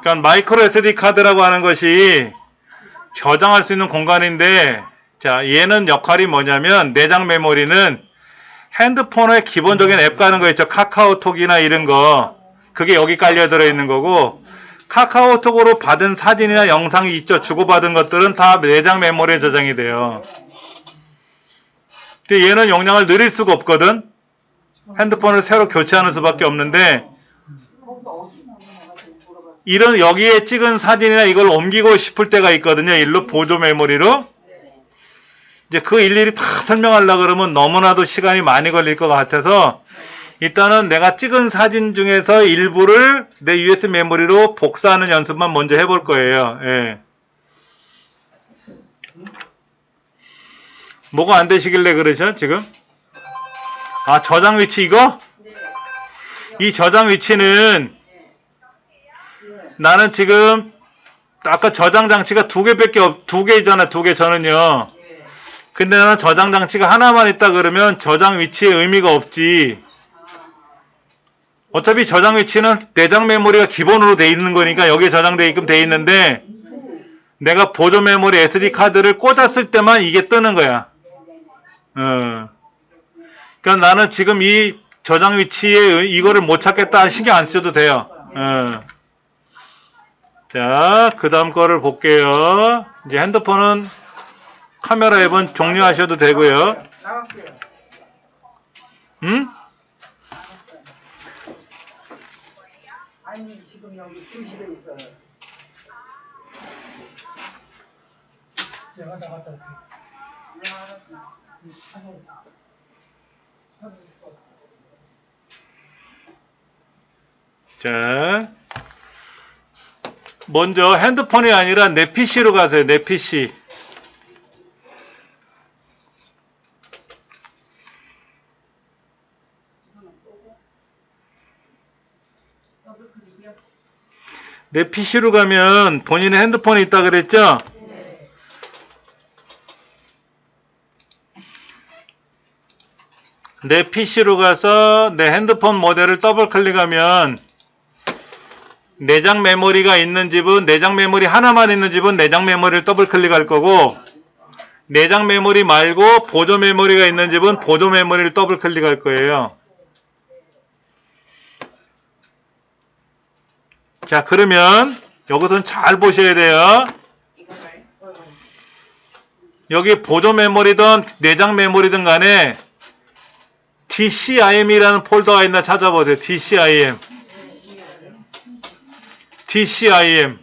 그러니까 마이크로 SD 카드라고 하는 것이 저장할 수 있는 공간인데 자 얘는 역할이 뭐냐면 내장 메모리는 핸드폰에 기본적인 앱 가는 거 있죠. 카카오톡이나 이런 거. 그게 여기 깔려 들어 있는 거고 카카오톡으로 받은 사진이나 영상이 있죠. 주고받은 것들은 다 내장 메모리에 저장이 돼요. 근데 얘는 용량을 늘릴 수가 없거든 핸드폰을 새로 교체하는 수밖에 없는데 이런 여기에 찍은 사진이나 이걸 옮기고 싶을 때가 있거든요. 일로 보조 메모리로. 이제 그 일일이 다 설명하려 그러면 너무나도 시간이 많이 걸릴 것 같아서 일단은 내가 찍은 사진 중에서 일부를 내 USB 메모리로 복사하는 연습만 먼저 해볼 거예요. 예. 뭐가 안 되시길래 그러셔 지금? 아 저장 위치 이거? 이 저장 위치는 나는 지금 아까 저장 장치가 두 개밖에 없, 두 개잖아, 두 개 저는요. 근데 나는 저장 장치가 하나만 있다 그러면 저장 위치에 의미가 없지. 어차피 저장 위치는 내장 메모리가 기본으로 돼 있는 거니까 여기에 저장돼 있끔 돼 있는데 내가 보조 메모리 SD 카드를 꽂았을 때만 이게 뜨는 거야. 어. 그러니까 나는 지금 이 저장 위치에 의- 이거를 못 찾겠다 신경 안 쓰셔도 돼요. 어. 자, 그 다음 거를 볼게요. 이제 핸드폰은 카메라 앱은 종료하셔도 되고요. 음? 아니 지금 여기 교실에 있어요. 내가 나갔다 올게. 내가 알았어. 자. 먼저 핸드폰이 아니라 내 PC로 가세요. 내 PC. 내 PC로 가면 본인의 핸드폰이 있다 그랬죠? 내 PC로 가서 내 핸드폰 모델을 더블 클릭하면 내장 메모리가 있는 집은 내장 메모리 하나만 있는 집은 내장 메모리를 더블 클릭할 거고 내장 메모리 말고 보조 메모리가 있는 집은 보조 메모리를 더블 클릭할 거예요. 자, 그러면 여기서는 잘 보셔야 돼요. 여기 보조 메모리든 내장 메모리든 간에 DCIM이라는 폴더가 있나 찾아보세요. DCIM. DCIM.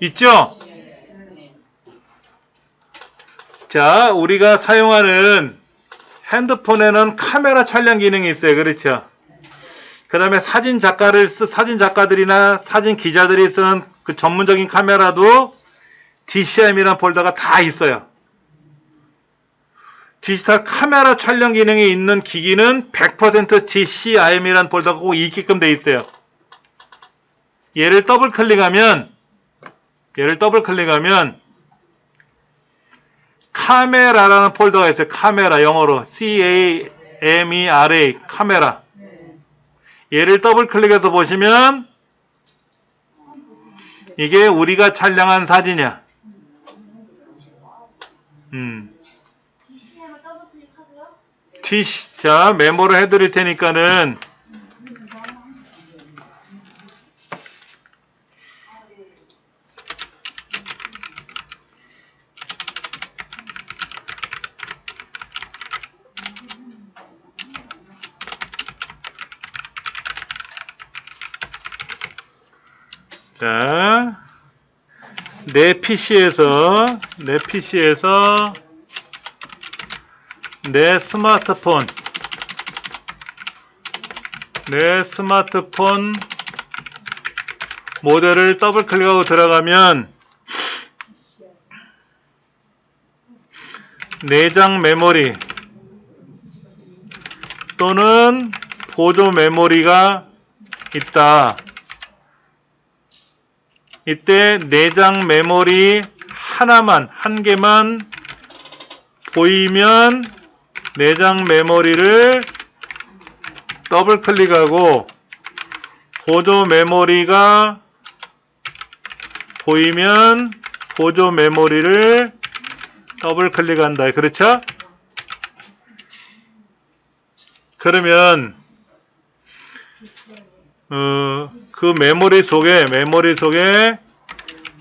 있죠? 자, 우리가 사용하는 핸드폰에는 카메라 촬영 기능이 있어요. 그렇죠? 그 다음에 사진 작가를 쓰, 사진 작가들이나 사진 기자들이 쓰는 그 전문적인 카메라도 DCIM이라는 폴더가 다 있어요. 디지털 카메라 촬영 기능이 있는 기기는 100% DCIM이라는 폴더가 꼭 있게끔 돼 있어요. 얘를 더블 클릭하면 얘를 더블 클릭하면 카메라라는 폴더가 있어요. 카메라 영어로 C A M E R A 카메라. 얘를 더블 클릭해서 보시면 이게 우리가 촬영한 사진이야. 음. DCM을 더블 클릭하고요. T 자 메모를 해드릴 테니까는 자, 내 PC에서, 내 PC에서, 내 스마트폰, 내 스마트폰 모델을 더블 클릭하고 들어가면 내장 메모리 또는 보조 메모리가 있다. 이때 내장 메모리 하나만, 한 개만 보이면 내장 메모리를 더블 클릭하고 보조 메모리가 보이면 보조 메모리를 더블 클릭한다. 그렇죠? 그러면 어, 그 메모리 속에 메모리 속에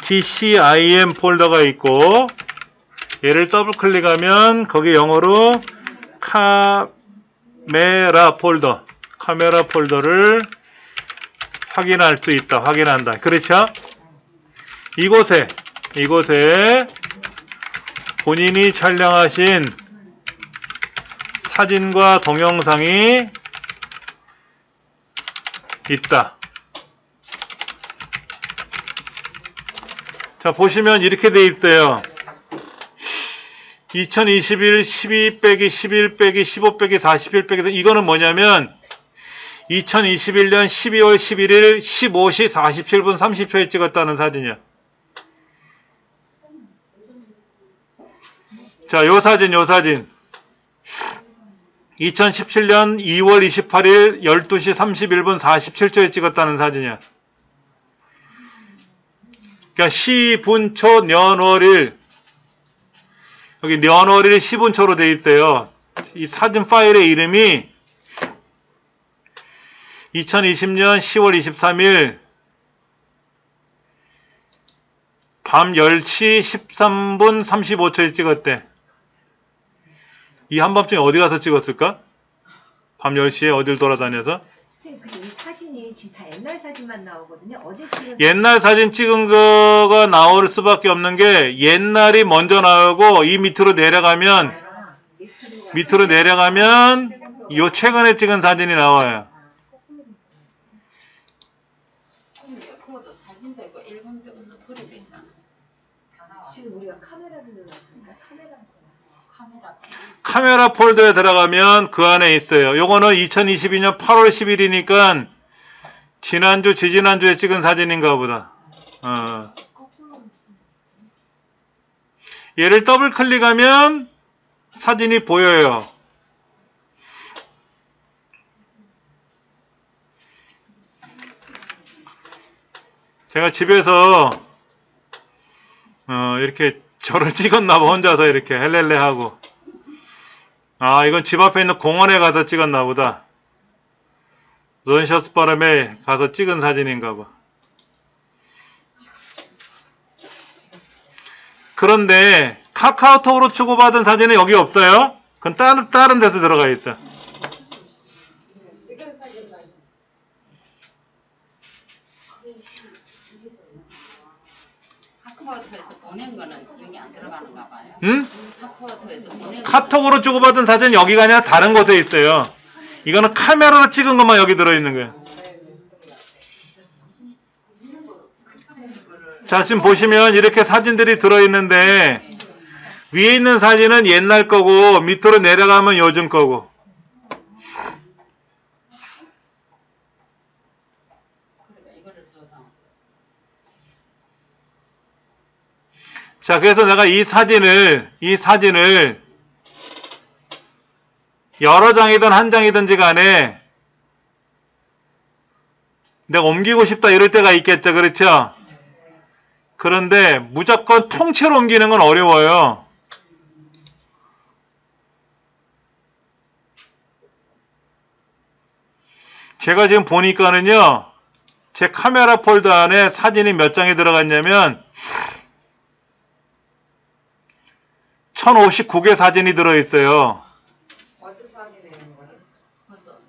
TCIM 폴더가 있고 얘를 더블 클릭하면 거기 영어로 카메라 폴더 카메라 폴더를 확인할 수 있다. 확인한다. 그렇죠? 이곳에 이곳에 본인이 촬영하신 사진과 동영상이 있다. 자, 보시면 이렇게 돼 있어요. 2021 12 빼기 11 빼기 15 빼기 41 빼기 이거는 뭐냐면 2021년 12월 11일 15시 47분 30초에 찍었다는 사진이야. 자, 요 사진, 요 사진. 2017년 2월 28일 12시 31분 47초에 찍었다는 사진이야. 그러니까 시 분 초 년 월 일 여기 년월일 시분초로 돼 있어요. 이 사진 파일의 이름이 2020년 10월 23일 밤 10시 13분 35초에 찍었대. 이 한밤중에 어디 가서 찍었을까? 밤 10시에 어딜 돌아다녀서? 사진이 지금 다 옛날 사진만 나오거든요. 어제 찍은 옛날 사진 찍은 거가 나올 수밖에 없는 게 옛날이 먼저 나오고 이 밑으로 내려가면 아, 밑으로 밑으로 내려가면 요 최근에 찍은 사진이 나와요. 그것도 사진도 있고 앨범도 있고 스토리도 있잖아. 지금 우리가 카메라를 눌렀으니까 카메라를 눌렀지. 카메라. 카메라 폴더에 들어가면 그 안에 있어요. 요거는 2022년 8월 10일이니까 지난주, 지지난주에 찍은 사진인가 보다. 어. 얘를 더블 클릭하면 사진이 보여요. 제가 집에서 어, 이렇게 저를 찍었나 봐 혼자서 이렇게 헬렐레 하고 아 이건 집 앞에 있는 공원에 가서 찍었나 보다 런셔스 바람에 가서 찍은 사진인가 봐 그런데 카카오톡으로 주고받은 사진은 여기 없어요 그건 다른, 다른 데서 들어가 있어 카카오톡에서 보낸 거는 여기 안 들어가는가 봐요. 응? 카카오톡에서 보낸 카톡으로 주고받은 사진 여기가 아니라 다른 곳에 있어요 이거는 카메라로 찍은 것만 여기 들어있는 거예요 자, 지금 보시면 이렇게 사진들이 들어있는데, 위에 있는 사진은 옛날 거고, 밑으로 내려가면 요즘 거고. 자, 그래서 내가 이 사진을, 이 사진을, 여러 장이든 한 장이든지 간에, 내가 옮기고 싶다 이럴 때가 있겠죠. 그렇죠? 그런데 무조건 통째로 옮기는 건 어려워요. 제가 지금 보니까는요, 제 카메라 폴더 안에 사진이 몇 장이 들어갔냐면, 1059개 사진이 들어있어요. 어디서 확인하는 거예요? 그래서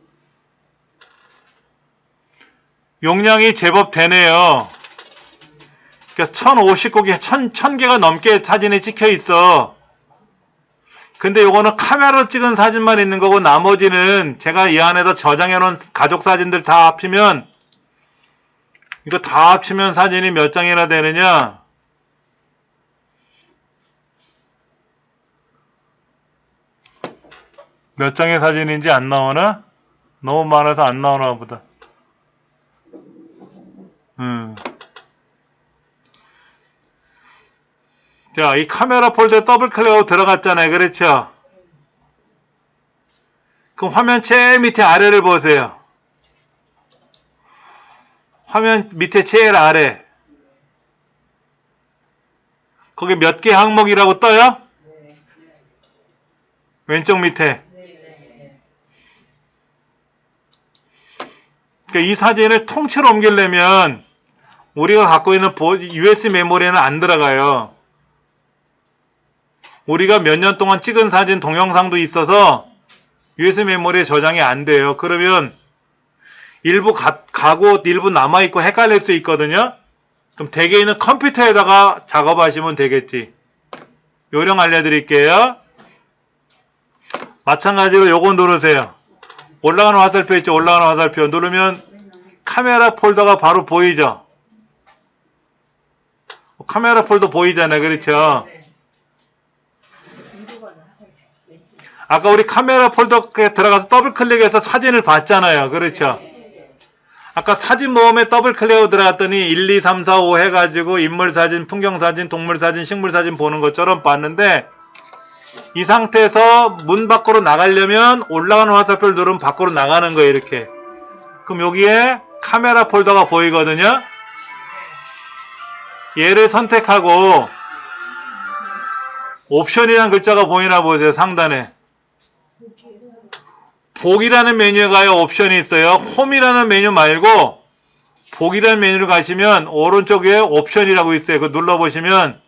용량이 제법 되네요. 그러니까 1059개, 1000, 1000개가 넘게 사진이 찍혀 있어. 근데 요거는 카메라로 찍은 사진만 있는 거고 나머지는 제가 이 안에다 저장해 놓은 가족 사진들 다 합치면 이거 다 합치면 사진이 몇 장이나 되느냐? 몇 장의 사진인지 안 나오나? 너무 많아서 안 나오나 보다. 음. 자, 이 카메라 폴더에 더블 클릭하고 들어갔잖아요. 그렇죠? 그럼 화면 제일 밑에 아래를 보세요. 화면 밑에 제일 아래. 거기 몇 개 항목이라고 떠요? 네. 왼쪽 밑에. 그러니까 이 사진을 통째로 옮기려면 우리가 갖고 있는 보- USB 메모리에는 안 들어가요. 우리가 몇 년 동안 찍은 사진 동영상도 있어서 USB 메모리에 저장이 안 돼요. 그러면 일부 가, 가고 일부 남아있고 헷갈릴 수 있거든요. 그럼 대개인은 컴퓨터에다가 작업하시면 되겠지. 요령 알려드릴게요. 마찬가지로 요거 누르세요. 올라가는 화살표 있죠? 올라가는 화살표 누르면 카메라 폴더가 바로 보이죠? 카메라 폴더 보이잖아요. 그렇죠? 아까 우리 카메라 폴더에 들어가서 더블 클릭해서 사진을 봤잖아요. 그렇죠? 아까 사진 모음에 더블 클릭하고 들어갔더니 1, 2, 3, 4, 5 해가지고 인물 사진, 풍경 사진, 동물 사진, 식물 사진 보는 것처럼 봤는데 이 상태에서 문 밖으로 나가려면 올라가는 화살표를 누르면 밖으로 나가는 거예요. 이렇게. 그럼 여기에 카메라 폴더가 보이거든요. 얘를 선택하고 옵션이라는 글자가 보이나 보세요. 상단에. 복이라는 메뉴에 가요. 옵션이 있어요. 홈이라는 메뉴 말고 복이라는 메뉴를 가시면 오른쪽에 옵션이라고 있어요. 그거 눌러보시면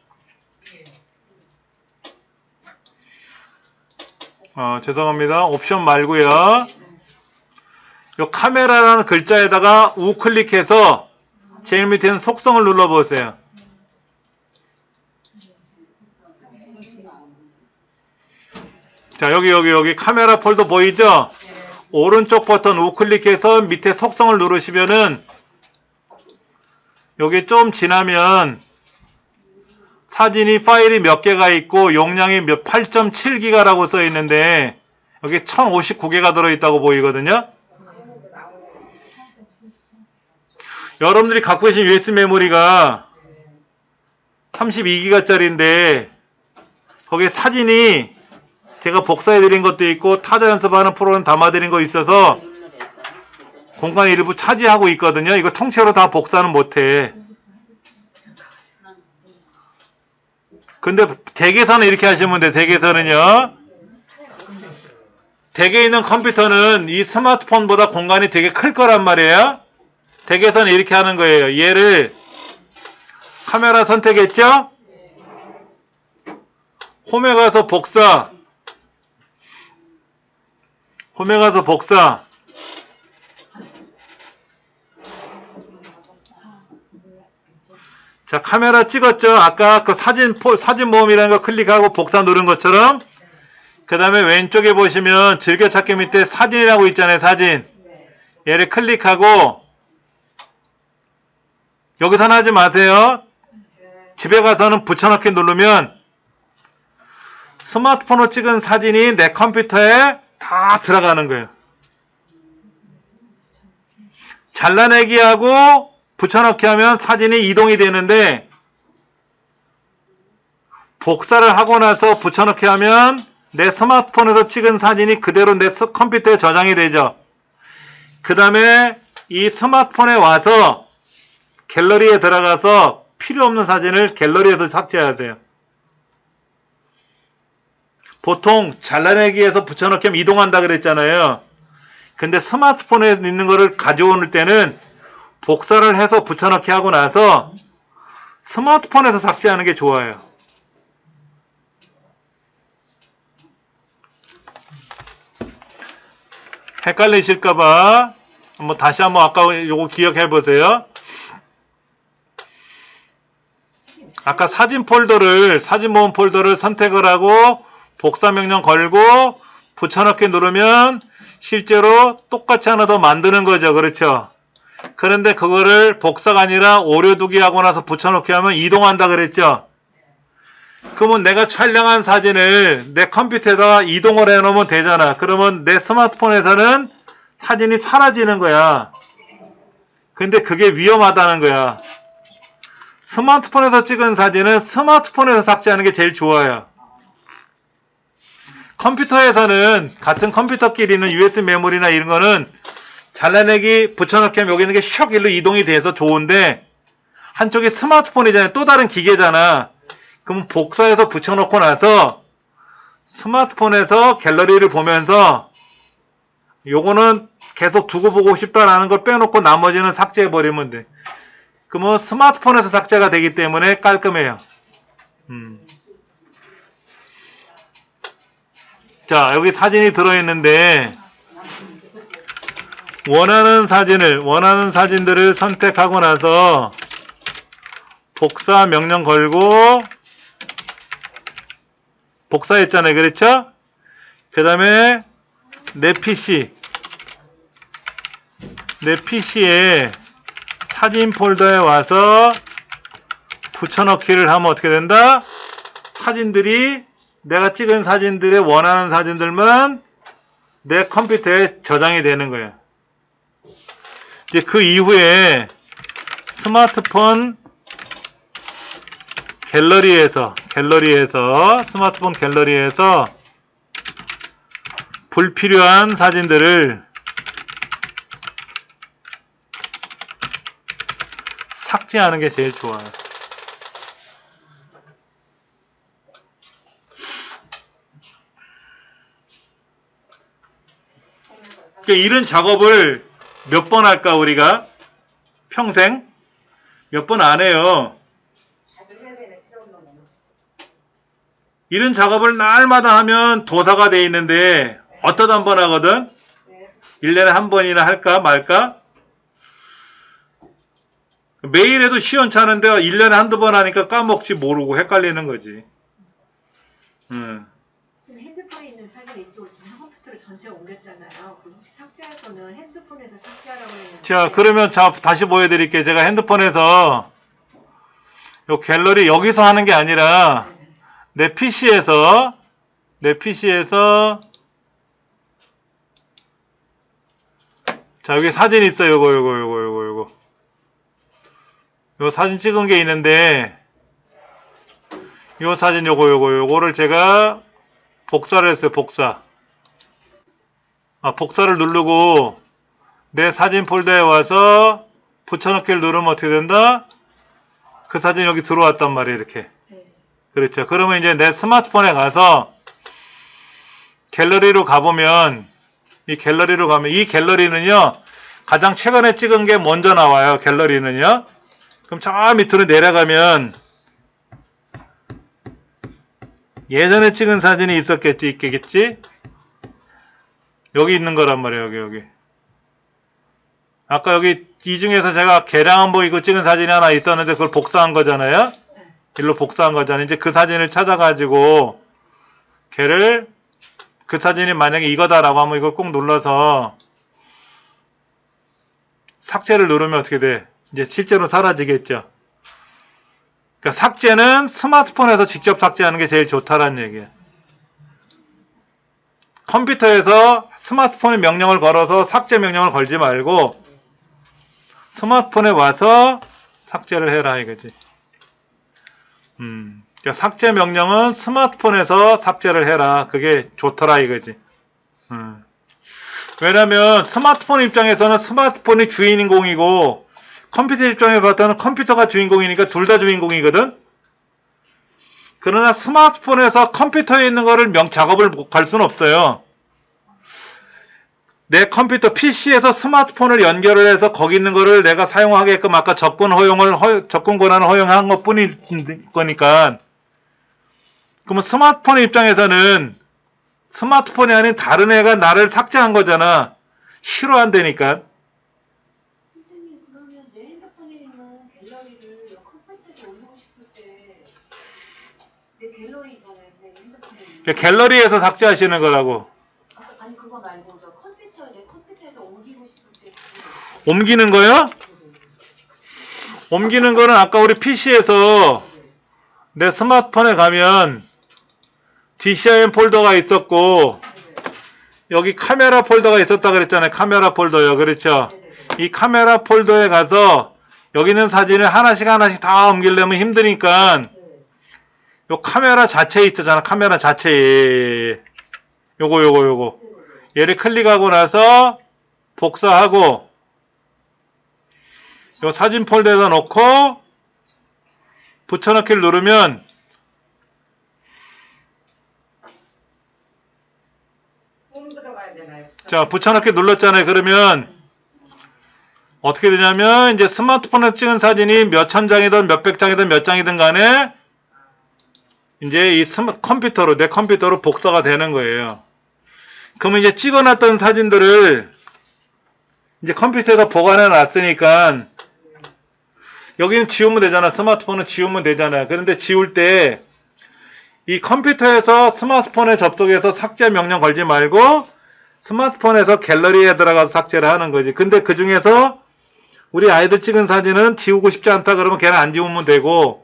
어, 죄송합니다. 옵션 말고요. 요 카메라라는 글자에다가 우클릭해서 제일 밑에 있는 속성을 눌러보세요. 자, 여기, 여기, 여기 카메라 폴더 보이죠? 오른쪽 버튼 우클릭해서 밑에 속성을 누르시면은 여기 좀 지나면 사진이 파일이 몇 개가 있고 용량이 몇 8.7기가라고 써 있는데 여기 1059개가 들어 있다고 보이거든요. 여러분들이 갖고 계신 USB 메모리가 32기가짜리인데 거기에 사진이 제가 복사해 드린 것도 있고 타자 연습하는 프로그램 담아 드린 거 있어서 공간 일부 차지하고 있거든요. 이거 통째로 다 복사는 못 해. 근데 댁에서는 이렇게 하시면 돼. 댁에서는요. 댁에 있는 컴퓨터는 이 스마트폰보다 공간이 되게 클 거란 말이에요. 댁에서는 이렇게 하는 거예요. 얘를 카메라 선택했죠? 홈에 가서 복사. 홈에 가서 복사. 자, 카메라 찍었죠? 아까 그 사진, 포, 사진 모음이라는 거 클릭하고 복사 누른 것처럼. 그 다음에 왼쪽에 보시면 즐겨찾기 밑에 사진이라고 있잖아요, 사진. 얘를 클릭하고, 여기서는 하지 마세요. 집에 가서는 붙여넣기 누르면, 스마트폰으로 찍은 사진이 내 컴퓨터에 다 들어가는 거예요. 잘라내기 하고 붙여넣기 하면 사진이 이동이 되는데 복사를 하고 나서 붙여넣기 하면 내 스마트폰에서 찍은 사진이 그대로 내 스- 컴퓨터에 저장이 되죠. 그 다음에 이 스마트폰에 와서 갤러리에 들어가서 필요 없는 사진을 갤러리에서 삭제하세요. 보통 잘라내기에서 붙여넣기 하면 이동한다 그랬잖아요. 근데 스마트폰에 있는 거를 가져올 때는 복사를 해서 붙여넣기 하고 나서 스마트폰에서 삭제하는 게 좋아요. 헷갈리실까봐 한번 다시 한번 아까 요거 기억해 보세요. 아까 사진 폴더를 사진 모음 폴더를 선택을 하고 복사 명령 걸고 붙여넣기 누르면 실제로 똑같이 하나 더 만드는 거죠. 그렇죠? 그런데 그거를 복사가 아니라 오려두기 하고 나서 붙여넣기 하면 이동한다 그랬죠? 그러면 내가 촬영한 사진을 내 컴퓨터에다가 이동을 해 놓으면 되잖아. 그러면 내 스마트폰에서는 사진이 사라지는 거야. 근데 그게 위험하다는 거야. 스마트폰에서 찍은 사진은 스마트폰에서 삭제하는 게 제일 좋아요. 컴퓨터에서는 같은 컴퓨터끼리는 USB 메모리나 이런 거는 잘라내기 붙여넣기 하면 여기 있는 게슉 일로 이동이 돼서 좋은데 한쪽이 스마트폰이잖아요. 또 다른 기계잖아. 그럼 복사해서 붙여놓고 나서 스마트폰에서 갤러리를 보면서 요거는 계속 두고 보고 싶다라는 걸 빼놓고 나머지는 삭제해버리면 돼. 그러면 스마트폰에서 삭제가 되기 때문에 깔끔해요. 음. 자, 여기 사진이 들어있는데, 원하는 사진을, 원하는 사진들을 선택하고 나서, 복사 명령 걸고, 복사했잖아요. 그렇죠? 그 다음에, 내 PC. 내 PC에 사진 폴더에 와서 붙여넣기를 하면 어떻게 된다? 사진들이 내가 찍은 사진들의 원하는 사진들만 내 컴퓨터에 저장이 되는 거야. 이제 그 이후에 스마트폰 갤러리에서 갤러리에서 스마트폰 갤러리에서 불필요한 사진들을 삭제하는 게 제일 좋아요. 그러니까 이런 작업을 몇 번 할까 우리가 평생 몇 번 안 해요. 이런 작업을 날마다 하면 도사가 돼 있는데 어쩌다 한 번 하거든. 네. 1년에 한 번이나 할까 말까? 매일 해도 시원찮은데 1년에 한두 번 하니까 까먹지 모르고 헷갈리는 거지. 음. 핸드폰에 있는 사진을 이쪽으로 지금 컴퓨터로 전체 옮겼잖아요. 그럼 혹시 삭제할 거는 핸드폰에서 삭제하라고 했는데. 자, 그러면 자, 다시 보여드릴게요. 제가 핸드폰에서 요 갤러리 여기서 하는 게 아니라 내 PC에서 내 PC에서 자, 여기 사진 있어요. 요거 요거 요거 요거 요거. 요 사진 찍은 게 있는데 요 사진 요거 요거 요거를 제가 복사를 했어요. 복사. 아, 복사를 누르고 내 사진 폴더에 와서 붙여넣기를 누르면 어떻게 된다? 그 사진 여기 들어왔단 말이에요, 이렇게. 네. 그렇죠. 그러면 이제 내 스마트폰에 가서 갤러리로 가보면 이 갤러리로 가면 이 갤러리는요 가장 최근에 찍은 게 먼저 나와요. 갤러리는요. 그럼 저 밑으로 내려가면 예전에 찍은 사진이 있었겠지, 있겠지? 여기 있는 거란 말이에요, 여기, 여기. 아까 여기 이 중에서 제가 개량 안 보이고 찍은 사진이 하나 있었는데 그걸 복사한 거잖아요. 네. 일로 복사한 거잖아요. 이제 그 사진을 찾아가지고 걔를 그 사진이 만약에 이거다라고 하면 이걸 꼭 눌러서 삭제를 누르면 어떻게 돼? 이제 실제로 사라지겠죠. 그러니까 삭제는 스마트폰에서 직접 삭제하는 게 제일 좋다라는 얘기예요. 컴퓨터에서 스마트폰에 명령을 걸어서 삭제 명령을 걸지 말고 스마트폰에 와서 삭제를 해라 이거지. 음, 그러니까 삭제 명령은 스마트폰에서 삭제를 해라. 그게 좋더라 이거지. 음. 왜냐면 스마트폰 입장에서는 스마트폰이 주인공이고 컴퓨터 입장에 봤다는 컴퓨터가 주인공이니까 둘 다 주인공이거든. 그러나 스마트폰에서 컴퓨터에 있는 거를 명 작업을 갈 수는 없어요. 내 컴퓨터 PC에서 스마트폰을 연결을 해서 거기 있는 거를 내가 사용하게끔 아까 접근 허용을 허- 접근 권한을 허용한 것뿐일 거니까 그러면 스마트폰 입장에서는 스마트폰이 아닌 다른 애가 나를 삭제한 거잖아. 싫어한다니까. 선생님 그러면 내 핸드폰에 있는 갤러리를 컴퓨터에 올리고 싶을 때 내 갤러리잖아요. 내 핸드폰에 있는. 그러니까 갤러리에서 삭제하시는 거라고. 아, 아니 그거 말고 저 컴퓨터 내 컴퓨터에서 옮기고 싶을 때 옮기는 거요? 옮기는 거는 아까 우리 PC에서 내 스마트폰에 가면 DCIM 폴더가 있었고 여기 카메라 폴더가 있었다 그랬잖아요. 카메라 폴더요. 그렇죠? 이 카메라 폴더에 가서 여기 있는 사진을 하나씩 하나씩 다 옮기려면 힘드니까 요 카메라 자체에 있잖아. 카메라 자체에 요거 요거 요거 얘를 클릭하고 나서 복사하고 요 사진 폴더에다 놓고 붙여넣기를 누르면? 자 붙여넣기 눌렀잖아요 그러면 어떻게 되냐면 이제 스마트폰에 찍은 사진이 몇천 장이든 몇백 장이든 몇 장이든 간에 이제 이 컴퓨터로 내 컴퓨터로 복사가 되는 거예요. 그러면 이제 찍어놨던 사진들을 이제 컴퓨터에서 보관해 놨으니까 여기는 지우면 되잖아. 스마트폰은 지우면 되잖아. 그런데 지울 때 이 컴퓨터에서 스마트폰에 접속해서 삭제 명령 걸지 말고 스마트폰에서 갤러리에 들어가서 삭제를 하는 거지. 근데 그 중에서 우리 아이들 찍은 사진은 지우고 싶지 않다 그러면 걔는 안 지우면 되고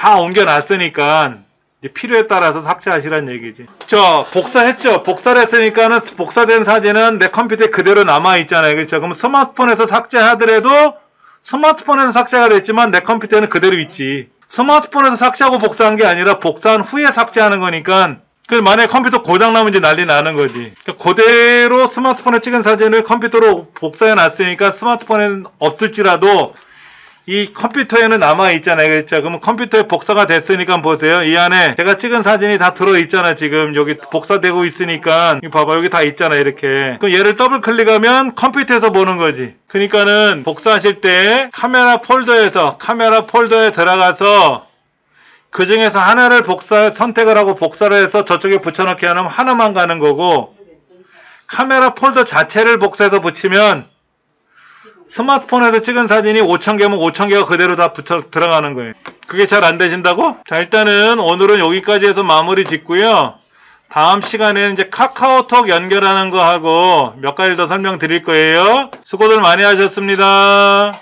다 옮겨놨으니까 이제 필요에 따라서 삭제하시란 얘기지. 저 복사했죠. 복사를 했으니까는 복사된 사진은 내 컴퓨터에 그대로 남아 있잖아요. 그렇죠? 그럼 스마트폰에서 삭제하더라도 스마트폰에서 삭제가 됐지만 내 컴퓨터에는 그대로 있지. 스마트폰에서 삭제하고 복사한 게 아니라 복사한 후에 삭제하는 거니까 그 만약에 컴퓨터 고장 나면 이제 난리 나는 거지. 그러니까 그대로 스마트폰에 찍은 사진을 컴퓨터로 복사해 놨으니까 스마트폰에는 없을지라도 이 컴퓨터에는 남아 있잖아요. 그렇죠? 그러면 컴퓨터에 복사가 됐으니까 보세요. 이 안에 제가 찍은 사진이 다 들어 있잖아. 지금 여기 복사되고 있으니까 이거 봐봐 여기 다 있잖아. 이렇게. 그럼 얘를 더블 클릭하면 컴퓨터에서 보는 거지. 그러니까는 복사하실 때 카메라 폴더에서 카메라 폴더에 들어가서 그 중에서 하나를 복사 선택을 하고 복사를 해서 저쪽에 붙여넣기 하면 하나만 가는 거고 카메라 폴더 자체를 복사해서 붙이면 스마트폰에서 찍은 사진이 5,000개면 5,000개가 그대로 다 붙여 들어가는 거예요. 그게 잘 안 되신다고? 자, 일단은 오늘은 여기까지 해서 마무리 짓고요. 다음 시간에는 이제 카카오톡 연결하는 거 하고 몇 가지 더 설명드릴 거예요. 수고들 많이 하셨습니다.